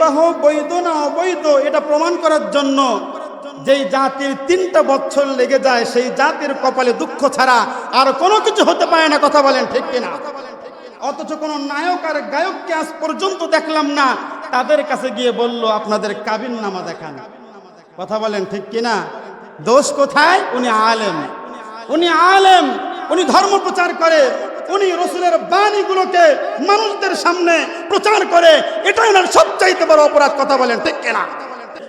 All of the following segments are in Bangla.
বিবাহ বৈধ না অবৈধ, এটা প্রমাণ করার জন্য যেই জাতির তিনটা বছর লেগে যায়, সেই জাতির কপালে দুঃখ ছাড়া আর কোনো কিছু হতে পারে না, কথা বলেন ঠিক কিনা? অথচ কোনো নায়ক আর গায়ককে আজ পর্যন্ত দেখলাম না, তাদের কাছে গিয়ে বলল, আপনাদের কাবিন নামা দেখান কথা বলেন ঠিক কিনা? দোষ কোথায়? উনি আলেম। উনি আলেম, উনি ধর্ম প্রচার করে। উনি রসুলের বাণীগুলোকে মানুষদের সামনে প্রচার করে এটা ওনার সবচাইতে বড় অপরাধ, কথা বলেন, ঠিক কিনা?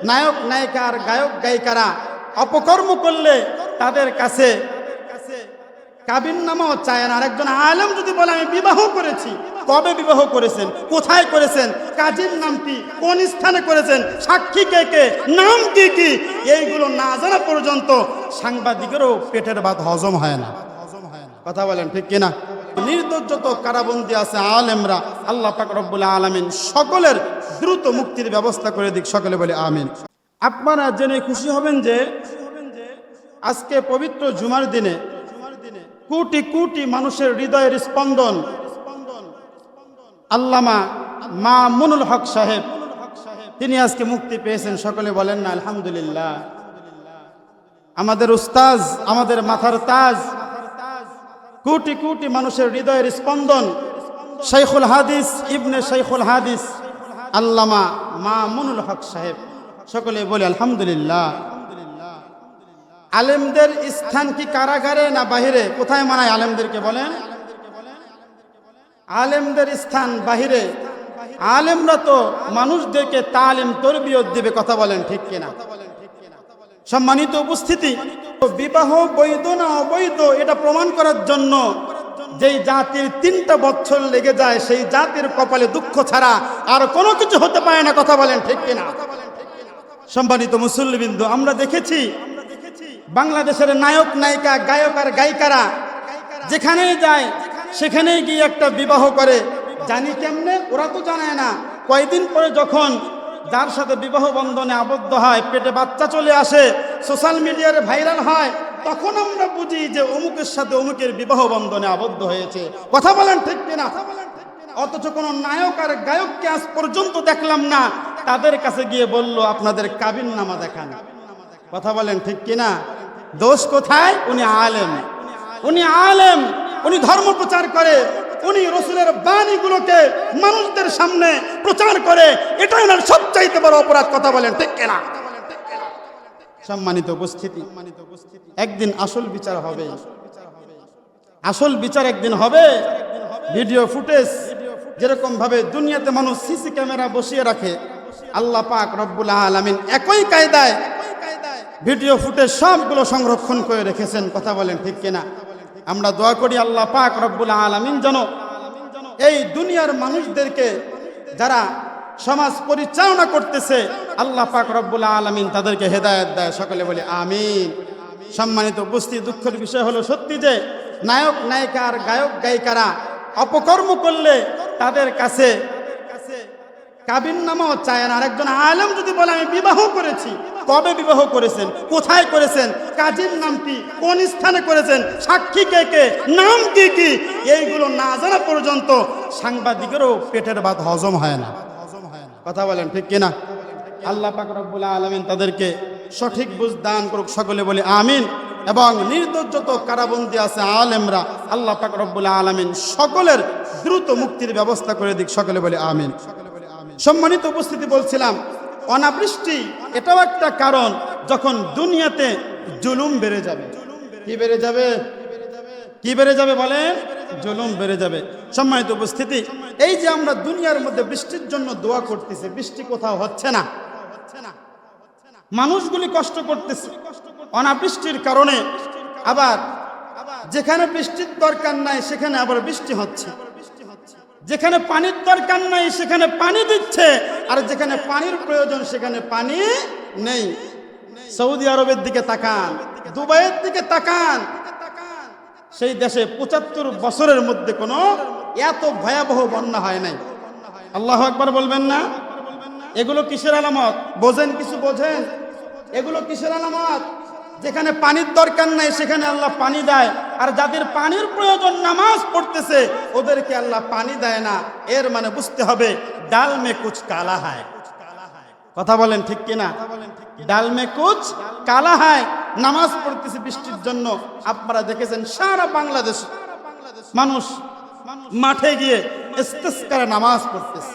নায়ক, নায়িকার, গায়ক, গায়িকারা অপকর্ম করলে তাদের কাছে কাবিন নামাও চায় না। আরেকজন আলম যদি বলে, আমি বিবাহ করেছি। কবে বিবাহ করেছেন? কোথায় করেছেন? কাজীর নাম কি কোন স্থানে করেছেন? সাক্ষী কে কে? নাম কি কি? এইগুলো না জানা পর্যন্ত সাংবাদিকেরও পেটের ভাত হজম হয় না। কথা বলেন, ঠিক কিনা? নির্দোষ যত কারাবন্দি আছে আলেমরা, আল্লাহ পাক রব্বুল আলামিন সকলের দ্রুত মুক্তির ব্যবস্থা করে দিক, সকলে বলে আমিন। আপনারা জেনে খুশি হবেন যে, আজকে পবিত্র জুমার দিনে কোটি কোটি মানুষের হৃদয়ের স্পন্দন আল্লামা মা মুনুল হক সাহেব, তিনি আজকে মুক্তি পেয়েছেন, সকলে বলেন না, আলহামদুলিল্লাহ। আমাদের উস্তাজ, আমাদের মাথার তাজ কোটি কোটি মানুষের হৃদয়ের স্পন্দন শাইখুল হাদিস ইবনে শাইখুল হাদিস আল্লামা মা মুনুল হক সাহেব। সকলে বলে, আলহামদুলিল্লাহ। আলেমদের স্থান কি কারাগারে না বাহিরে? কোথায় মানায় আলেমদেরকে বলেন? আলেমদের স্থান বাহিরে। আলেমরা তো মানুষদেরকে তালিম, তরবিয়ত দিবে, কথা বলেন ঠিক কিনা? সম্মানিত উপস্থিতি বিবাহ বৈধ না অবৈধ, এটা প্রমাণ করার জন্য যেই জাতির তিনটা বছর লেগে যায়, সেই জাতির কপালে দুঃখ ছাড়া আর কোনো কিছু হতে পারে না, কথা বলেন ঠিক কিনা? সম্মানিত মুসল্লিবিন্দু, আমরা দেখেছি বাংলাদেশের নায়ক, নায়িকা, গায়ক আর গায়িকারা যেখানেই যায়, সেখানেই গিয়ে একটা বিবাহ করে। জানি কেমনে? ওরা তো জানায় না। কয়দিন পরে যখন যার সাথে বিবাহ বন্ধনে আবদ্ধ হয়, পেটে বাচ্চা চলে আসে সোশ্যাল মিডিয়ার ভাইরাল হয়, তখন আমরা বুঝি যে অমুকের সাথে অমুকের বিবাহ বন্ধনে আবদ্ধ হয়েছে। কথা বলেন ঠিক কিনা? অথচ কোনো নায়ক আর গায়ককে আজ পর্যন্ত দেখলাম না। তাদের কাছে গিয়ে বলল, আপনাদের কাবিন নামা দেখান। কথা বলেন ঠিক কিনা? দোষ কোথায়? উনি আলেম। উনি আলেম, উনি ধর্ম প্রচার করে। উনি রসুলের বাণীগুলোকে মানুষদের সামনে প্রচার করে, এটাই ওনার সবচাইতে বড় অপরাধ, কথা বলেন, ঠিক কিনা? সম্মানিত উপস্থিতি, একদিন আসল বিচার হবে। আসল বিচার একদিন হবে। ভিডিও ফুটেজ যেরকম ভাবে দুনিয়াতে মানুষ সিসি ক্যামেরা বসিয়ে রাখে, আল্লাহ পাক রব্বুল আলামিন একই কায়দায় ভিডিও ফুটেজ সবগুলো সংরক্ষণ করে রেখেছেন, কথা বলেন, ঠিক কিনা? আমরা দোয়া করি আল্লাহ পাক রব্বুল আলামিন যেন এই দুনিয়ার মানুষদেরকে যারা সমাজ পরিচালনা করতেছে, আল্লাহ পাক রব্বুল আলামিন তাদেরকে হেদায়ত দেয়। সকলে বলে আমিন। সম্মানিত উপস্থিত দুঃখের বিষয় হলো সত্যি যে, নায়ক, নায়িকা আর গায়ক, গায়িকারা অপকর্ম করলে তাদের কাছে কাবিন নামাও চায় না আরেকজন আলম যদি বলে, আমি বিবাহ করেছি। কবে বিবাহ করেছেন? কোথায় করেছেন? কাজীর নাম কি কোন স্থানে করেছেন? সাক্ষী কে কে? নাম কি কি? এইগুলো না জানা পর্যন্ত সাংবাদিকেরও পেটের বাদ হজম হয় না। কথা বলেন ঠিক কিনা? আল্লাহ পাক আলমিন তাদেরকে সঠিক বুঝ দান করুক, সকলে বলে আমিন। এবং নির্দোষ যত কারাবন্দি আছে, আলেমরা, আল্লাহ পাক আলমিন সকলের দ্রুত মুক্তির ব্যবস্থা করে দিক, সকলে বলে আমিন। সম্মানিত উপস্থিতি বলছিলাম, অনাবৃষ্টি, এটাও একটা কারণ যখন দুনিয়াতে জুলুম বেড়ে যাবে। কি বেড়ে যাবে? কি বেড়ে যাবে বলেন? জুলুম বেড়ে যাবে। সম্মানিত উপস্থিতি, এই যে আমরা দুনিয়ার মধ্যে বৃষ্টির জন্য দোয়া করতেছি, বৃষ্টি কোথাও হচ্ছে না। মানুষগুলি কষ্ট করতেছে। অনাবৃষ্টির কারণে আবার যেখানে বৃষ্টির দরকার নাই, সেখানে আবার বৃষ্টি হচ্ছে। যেখানে পানির দরকার নাই, সেখানে পানি দিচ্ছে, আর যেখানে পানির প্রয়োজন, সেখানে পানি নেই। সৌদি আরবের দিকে তাকান, দুবাইয়ের দিকে তাকান। সেই দেশে পঁচাত্তর বছরের মধ্যে কোনো এত ভয়াবহ বন্যা হয় নাই। আল্লাহ একবার বলবেন না? এগুলো কিসের আলামত? বোঝেন, কিছু বোঝেন। এগুলো কিসের আলামত? যেখানে পানির দরকার নাই, সেখানে আল্লাহ পানি দেয়। আর যাদের পানির প্রয়োজন নামাজ পড়তেছে, ওদেরকে আল্লাহ পানি দেয় না। এর মানে বুঝতে হবে, ডাল মে কুচ কালা হায়। কথা বলেন ঠিক কিনা? ডাল মে কুচ কালা হায়। নামাজ পড়তেছে বৃষ্টির জন্য। আপনারা দেখেছেন, সারা বাংলাদেশ মানুষ মাঠে গিয়ে নামাজ পড়তেছে।